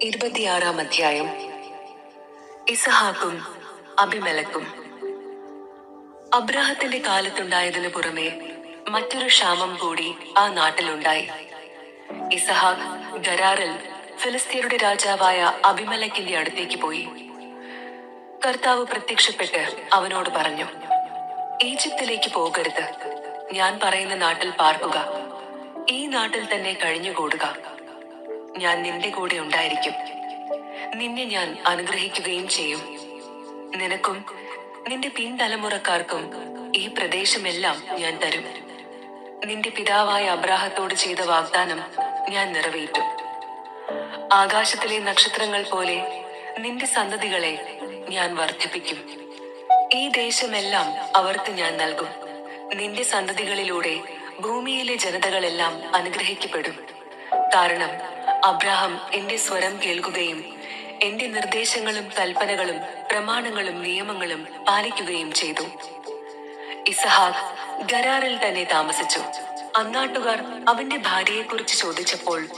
ഇരുപത്തിയാറാം അധ്യായം. ഇസഹാക്കും അഭിമലക്കും അബ്രാഹത്തിന്റെ കാലത്തുണ്ടായതിനു പുറമെ മറ്റൊരു ക്ഷാമം കൂടി ആ നാട്ടിലുണ്ടായി. ഇസഹാക്ക് ഗരാറിൽ ഫിലിസ്തീനയുടെ രാജാവായ അഭിമലക്കിന്റെ അടുത്തേക്ക് പോയി. കർത്താവ് പ്രത്യക്ഷപ്പെട്ട് അവനോട് പറഞ്ഞു ഈജിപ്തിലേക്ക് പോകരുത്. ഞാൻ പറയുന്ന നാട്ടിൽ പാർക്കുക. ഈ നാട്ടിൽ തന്നെ കഴിഞ്ഞുകൂടുക. ഞാൻ നിന്റെ കൂടെ ഉണ്ടായിരിക്കും. നിന്നെ ഞാൻ അനുഗ്രഹിക്കുകയും ചെയ്യും. നിനക്കും നിന്റെ പിൻതലമുറക്കാർക്കും ഈ പ്രദേശമെല്ലാം ഞാൻ തരും. നിന്റെ പിതാവായ അബ്രാഹത്തോട് ചെയ്ത വാഗ്ദാനം ഞാൻ നിറവേറ്റും. ആകാശത്തിലെ നക്ഷത്രങ്ങൾ പോലെ നിന്റെ സന്തതികളെ ഞാൻ വർദ്ധിപ്പിക്കും. ഈ ദേശമെല്ലാം അവർക്ക് ഞാൻ നൽകും. നിന്റെ സന്തതികളിലൂടെ ഭൂമിയിലെ ജനതകളെല്ലാം അനുഗ്രഹിക്കപ്പെടും. കാരണം അബ്രാഹം എന്റെ സ്വരം കേൾക്കുകയും എന്റെ നിർദ്ദേശങ്ങളും കൽപ്പനകളും പ്രമാണങ്ങളും നിയമങ്ങളും പാലിക്കുകയും ചെയ്തു. ഇസഹാഖ് ഗരാറിൽ തന്നെ താമസിച്ചു. അന്നാട്ടുകാർ അവന്റെ ഭാര്യയെക്കുറിച്ച് ചോദിച്ചപ്പോൾ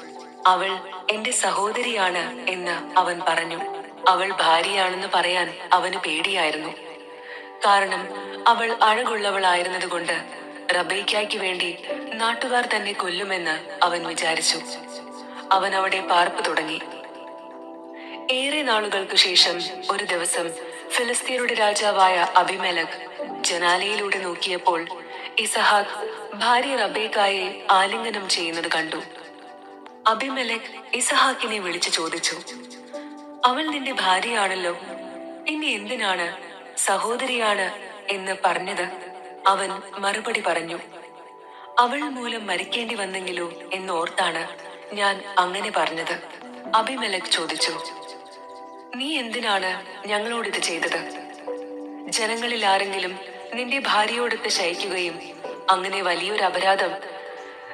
അവൾ എന്റെ സഹോദരിയാണ് എന്ന് അവൻ പറഞ്ഞു. അവൾ ഭാര്യയാണെന്ന് പറയാൻ അവന് പേടിയായിരുന്നു. കാരണം അവൾ അഴകുള്ളവളായിരുന്നതുകൊണ്ട് റബൈക്കായ്ക്ക് വേണ്ടി നാട്ടുകാർ തന്നെ കൊല്ലുമെന്ന് അവൻ വിചാരിച്ചു. അവൻ അവിടെ പാർപ്പ് തുടങ്ങി. ഏറെ നാളുകൾക്ക് ശേഷം ഒരു ദിവസം ഫിലിസ്തീനയുടെ രാജാവായ അഭിമലക് ജനാലയിലൂടെ നോക്കിയപ്പോൾ ഇസഹാക്ക് ഭാര്യ റബേക്കായെ ആലിംഗനം ചെയ്യുന്നത് കണ്ടു. അഭിമലക് ഇസഹാക്കിനെ വിളിച്ചു ചോദിച്ചു അവൾ നിന്റെ ഭാര്യയാണല്ലോ? പിന്നെ എന്തിനാണ്? സഹോദരിയാണ് എന്ന് പറഞ്ഞത്? അവൻ മറുപടി പറഞ്ഞു അവൾ മൂലം മരിക്കേണ്ടി വന്നെങ്കിലോ എന്നോർത്താണ്. ഞാൻ അങ്ങനെ പറഞ്ഞത്. അഭിമലക് ചോദിച്ചു നീ എന്തിനാണ് ഞങ്ങളോട് ഇത് ചെയ്തത്? ജനങ്ങളിൽ ആരെങ്കിലും നിന്റെ ഭാര്യയോടൊത്ത് ശയിക്കുകയും അങ്ങനെ വലിയൊരു അപരാധം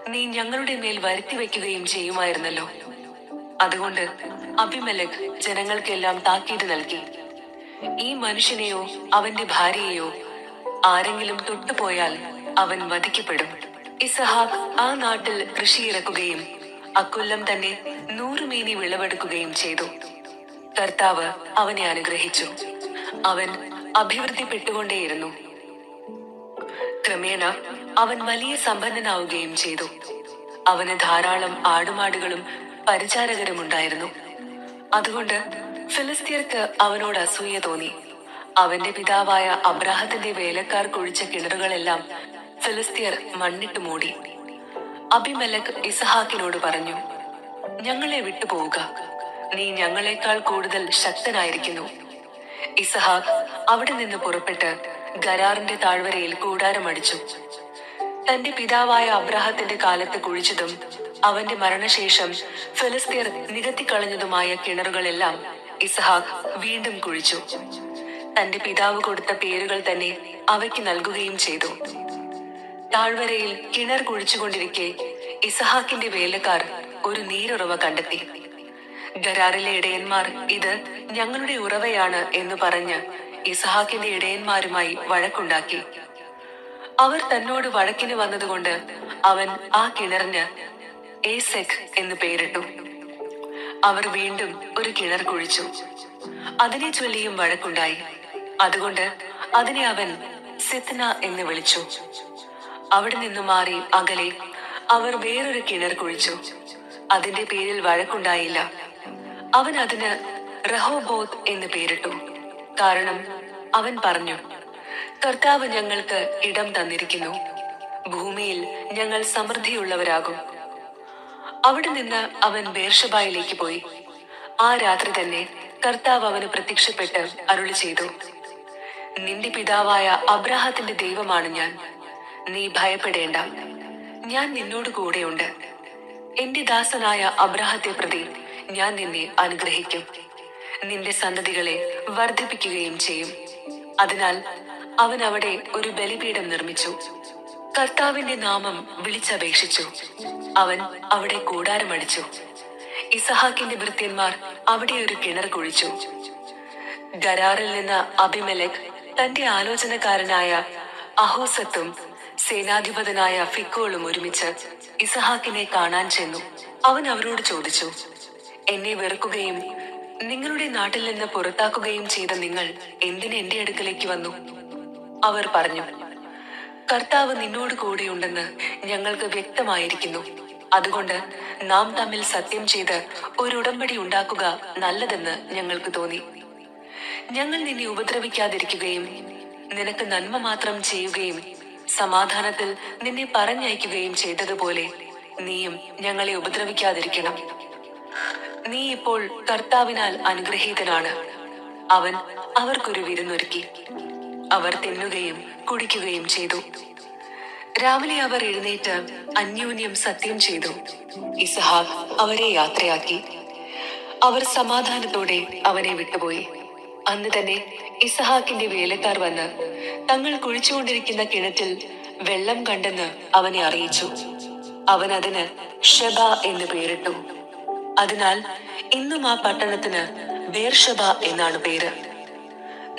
നീ ഞങ്ങളുടെ മേൽ വരുത്തി വെക്കുകയും ചെയ്യുമായിരുന്നല്ലോ. അതുകൊണ്ട് അഭിമലക് ജനങ്ങൾക്കെല്ലാം താക്കീത് നൽകി. ഈ മനുഷ്യനെയോ അവന്റെ ഭാര്യയെയോ ആരെങ്കിലും തൊട്ടുപോയാൽ അവൻ വധിക്കപ്പെടും. ഇസഹാക്ക് ആ നാട്ടിൽ കൃഷി ഇറക്കുകയും അക്കൊല്ലം തന്നെ നൂറുമേനി വിളവെടുക്കുകയും ചെയ്തു. കർത്താവ് അവനെ അനുഗ്രഹിച്ചു. അവൻ അഭിവൃദ്ധിപ്പെട്ടുകൊണ്ടേയിരുന്നു. ക്രമേണ അവൻ വലിയ സമ്പന്നനാവുകയും ചെയ്തു. അവന് ധാരാളം ആടുമാടുകളും പരിചാരകരും ഉണ്ടായിരുന്നു. അതുകൊണ്ട് ഫിലിസ്തീർക്ക് അവനോട് അസൂയ തോന്നി. അവന്റെ പിതാവായ അബ്രാഹത്തിന്റെ വേലക്കാർ കുഴിച്ച കിണറുകളെല്ലാം ഫിലിസ്തീർ മണ്ണിട്ട് മൂടി. അഭിമലക് ഇസഹാക്കിനോട് പറഞ്ഞു ഞങ്ങളെ വിട്ടുപോവുക. നീ ഞങ്ങളെക്കാൾ കൂടുതൽ ശക്തനായിരിക്കുന്നു. ഇസഹാക്ക് അവിടെ നിന്ന് പുറപ്പെട്ട് ഗരാറിന്റെ താഴ്വരയിൽ കൂടാരമടിച്ചു. തന്റെ പിതാവായ അബ്രാഹത്തിന്റെ കാലത്ത് കുഴിച്ചതും അവന്റെ മരണശേഷം ഫിലിസ്തീർ നികത്തിക്കളഞ്ഞതുമായ കിണറുകളെല്ലാം ഇസഹാക്ക് വീണ്ടും കുഴിച്ചു. തന്റെ പിതാവ് കൊടുത്ത പേരുകൾ തന്നെ അവയ്ക്ക് നൽകുകയും ചെയ്തു. താഴ്വരയിൽ കിണർ കുഴിച്ചുകൊണ്ടിരിക്കെ ഇസഹാക്കിന്റെ വേലക്കാർ ഒരു നീരുറവ കണ്ടെത്തി. ഗരാറിലെ ഇടയന്മാർ ഇത് ഞങ്ങളുടെ ഉറവയാണ് എന്ന് പറഞ്ഞ് ഇസഹാക്കിന്റെ ഇടയന്മാരുമായി വഴക്കുണ്ടാക്കി. അവർ തന്നോട് വഴക്കിന് വന്നതുകൊണ്ട് അവൻ ആ കിണറിന് ഏസെക് എന്ന് പേരിട്ടു. അവർ വീണ്ടും ഒരു കിണർ കുഴിച്ചു. അതിനെ ചൊല്ലിയും വഴക്കുണ്ടായി. അതുകൊണ്ട് അതിനെ അവൻ സിത്ന എന്ന് വിളിച്ചു. അവിടെ നിന്ന് മാറി അകലെ അവർ വേറൊരു കിണർ കുഴിച്ചു. അതിന്റെ പേരിൽ വഴക്കുണ്ടായില്ല. അവൻ അതിന് റഹോബോത് എന്ന് പേരിട്ടു. കാരണം അവൻ പറഞ്ഞു കർത്താവ് ഞങ്ങൾക്ക് ഇടം തന്നിരിക്കുന്നു. ഭൂമിയിൽ ഞങ്ങൾ സമൃദ്ധിയുള്ളവരാകും. അവിടെ നിന്ന് അവൻ ബേർഷബായിലേക്ക് പോയി. ആ രാത്രി തന്നെ കർത്താവ് അവന് പ്രത്യക്ഷപ്പെട്ട് അരുളി ചെയ്തു നിന്റെ പിതാവായ അബ്രാഹത്തിന്റെ ദൈവമാണ് ഞാൻ. നീ ഭയപ്പെടേണ്ട. ഞാൻ നിന്നോട് കൂടെയുണ്ട്. എന്റെ ദാസനായ അബ്രാഹത്തെ പ്രതി ഞാൻ നിന്നെ അനുഗ്രഹിക്കും. നിന്റെ സന്തതികളെ വർദ്ധിപ്പിക്കുകയും ചെയ്യും. അതിനാൽ അവൻ അവിടെ ഒരു ബലിപീഠം നിർമ്മിച്ചു. കർത്താവിന്റെ നാമം വിളിച്ചപേക്ഷിച്ചു. അവൻ അവിടെ കൂടാരമടിച്ചു. ഇസഹാക്കിന്റെ ഭൃത്യന്മാർ അവിടെ ഒരു കിണർ കുഴിച്ചു. ഗരാറിൽ നിന്ന് അഭിമലക് തന്റെ ആലോചനക്കാരനായ അഹോസത്തും സേനാധിപതനായ ഫിക്കോളും ഒരുമിച്ച് ഇസഹാക്കിനെ കാണാൻ ചെന്നു. അവൻ അവരോട് ചോദിച്ചു എന്നെ വെറുക്കുകയും നിങ്ങളുടെ നാട്ടിൽ നിന്ന് പുറത്താക്കുകയും ചെയ്ത നിങ്ങൾ എന്തിന് എന്റെ അടുക്കലേക്ക് വന്നു? അവർ പറഞ്ഞു കർത്താവ് നിന്നോട് കൂടെയുണ്ടെന്ന് ഞങ്ങൾക്ക് വ്യക്തമായിരിക്കുന്നു. അതുകൊണ്ട് നാം തമ്മിൽ സത്യം ചെയ്ത് ഒരു ഉടമ്പടി ഉണ്ടാക്കുക നല്ലതെന്ന് ഞങ്ങൾക്ക് തോന്നി. ഞങ്ങൾ നിന്നെ ഉപദ്രവിക്കാതിരിക്കുകയും നിനക്ക് നന്മ മാത്രം ചെയ്യുകയും സമാധാനത്തിൽ നിന്നെ പറഞ്ഞയക്കുകയും ചെയ്തതുപോലെ നീയും ഞങ്ങളെ ഉപദ്രവിക്കാതിരിക്കണം. നീ ഇപ്പോൾ കർത്താവിനാൽ അനുഗ്രഹീതനാണ്. അവൻ അവർക്കൊരു വിരുന്നൊരുക്കി. അവർ തിന്നുകയും കുടിക്കുകയും ചെയ്തു. രാവിലെ അവർ എഴുന്നേറ്റ് അന്യോന്യം സത്യം ചെയ്തു. ഇസഹാക്ക് അവരെ യാത്രയാക്കി. അവർ സമാധാനത്തോടെ അവനെ വിട്ടുപോയി. അന്ന് തന്നെ ഇസഹാക്കിന്റെ വേലക്കാർ വന്ന് തങ്ങൾ കുഴിച്ചുകൊണ്ടിരിക്കുന്ന കിണറ്റിൽ വെള്ളം കണ്ടെന്ന് അവനെ അറിയിച്ചു. അവൻ അതിന് ഷബ എന്ന് പേരിട്ടു. അതിനാൽ ഇന്നും ആ പട്ടണത്തിന് ബേർഷബ എന്നാണ് പേര്.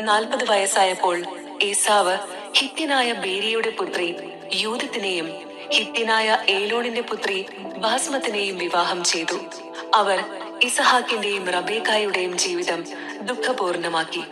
നാൽപ്പത് വയസ്സായപ്പോൾ ഏസാവ് ഹിത്യനായ ബേരിയുടെ പുത്രി യൂതത്തിനെയും ഹിത്യനായ ഏലോണിന്റെ പുത്രി ബാസ്മത്തിനെയും വിവാഹം ചെയ്തു. അവർ ഇസഹാക്കിന്റെയും റബേക്കായുടെയും ജീവിതം ദുഃഖപൂർണമാക്കി.